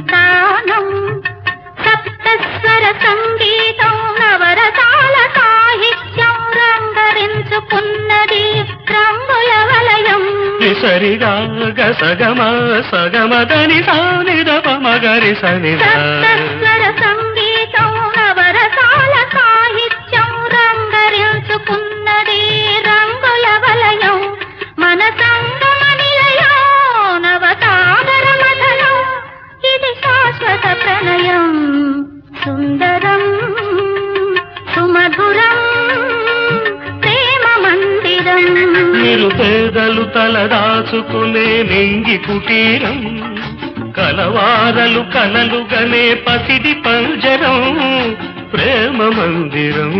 సంతానం సప్తస్వర సంగీతం నవరసాల సాహిత్యం రంగరించుకున్నది రంగుల వలయం. సరిగా గసగమ సగమదని సానిదప మగరి శాశ్వత ప్రణయం. సుందరం సుమధురం ప్రేమ మందిరం. నిరుపేదలు తలదాచుకునే నింగి కుటీరం కలవారలు కలలు గనే పసిడి పంజరం ప్రేమ మందిరం.